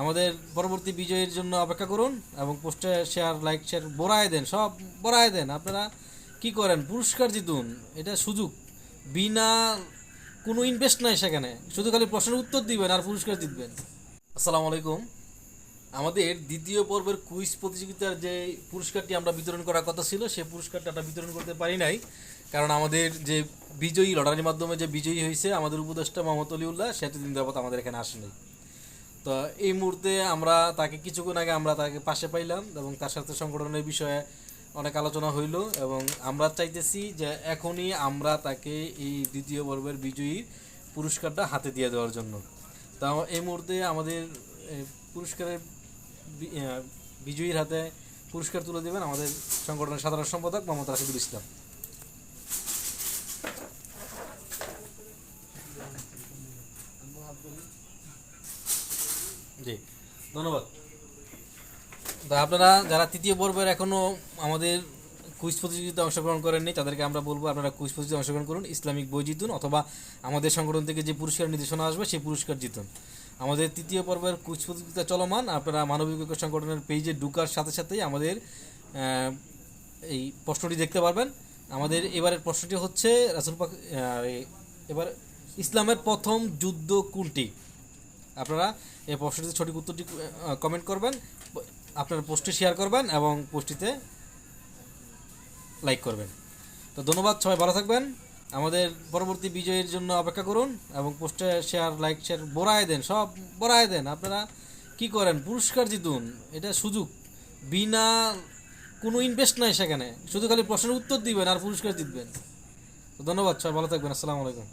আমাদের পরবর্তী বিজয়ের জন্য অপেক্ষা করুন এবং পোস্টে শেয়ার লাইক শেয়ার বড়ায় দেন, সব বড়ায় দেন। আপনারা কি করেন? পুরস্কার জিতুন, এটা সুযোগ। বিনা কোনো ইনভেস্ট নাই সেখানে। শুধু খালি প্রশ্নের উত্তর দিবেন আর পুরস্কার জিতবেন। আসসালামু আলাইকুম। আমাদের দ্বিতীয় পর্বের কুইজ প্রতিযোগিতার যে পুরস্কারটি আমরা বিতরণ করার কথা ছিল সেই পুরস্কারটা আমরা বিতরণ করতে পারি নাই। কারণ আমাদের যে বিজয়ী, লটারির মাধ্যমে যে বিজয়ী হয়েছে, আমাদের উপদেষ্টা মোহাম্মদ অলিউল্লাহ সে এতদিন যাবত আমাদের এখানে আসেনি। তো এই মুহূর্তে আমরা তাকে কিছুক্ষণ আগে আমরা তাকে পাশে পাইলাম এবং তার সাথে সংগঠনের বিষয়ে অনেক আলোচনা হইল এবং আমরা চাইতেছি যে এখনই আমরা তাকে এই দ্বিতীয় পর্বের বিজয়ীর পুরস্কারটা হাতে দিয়ে দেওয়ার জন্য। তা এই মুহূর্তে আমাদের পুরস্কারের বিজয়ীর হাতে পুরস্কার তুলে দেবেন আমাদের সংগঠনের সাধারণ সম্পাদক মোহাম্মদ রাশিদুল ইসলাম। জি, ধন্যবাদ। তা আপনারা যারা তৃতীয় পর্বের এখনও আমাদের কুইজ প্রতিযোগিতায় অংশগ্রহণ করেননি, তাদেরকে আমরা বলব আপনারা কুইজ প্রতিযোগিতায় অংশগ্রহণ করুন, ইসলামিক বই জিতুন অথবা আমাদের সংগঠন থেকে যে পুরস্কার নির্দেশনা আসবে সেই পুরস্কার জিতুন। আমাদের তৃতীয় পর্বের কুইজ প্রতিযোগিতা চলমান, আপনারা মানবিক সংগঠনের পেজে ঢুকার সাথে সাথেই আমাদের এই প্রশ্নটি দেখতে পারবেন। আমাদের এবারের প্রশ্নটি হচ্ছে, রাসুল পাক এবার ইসলামের প্রথম যুদ্ধ কোনটি? আপনারা এই প্রশ্নটিতে সঠিক উত্তরটি কমেন্ট করবেন, আপনার পোস্টে শেয়ার করবেন এবং পোস্টটিতে লাইক করবেন। তো ধন্যবাদ, সবাই ভালো থাকবেন। আমাদের পরবর্তী বিজয়ের জন্য অপেক্ষা করুন এবং পোস্টে শেয়ার লাইক শেয়ার বড়ায় দেন, সব বড়ায় দেন। আপনারা কি করেন? পুরস্কার জিতুন, এটা সুযোগ। বিনা কোনো ইনভেস্ট নাই সেখানে। শুধু খালি প্রশ্নের উত্তর দিবেন আর পুরস্কার জিতবেন। ধন্যবাদ, সবাই ভালো থাকবেন। আসসালামু আলাইকুম।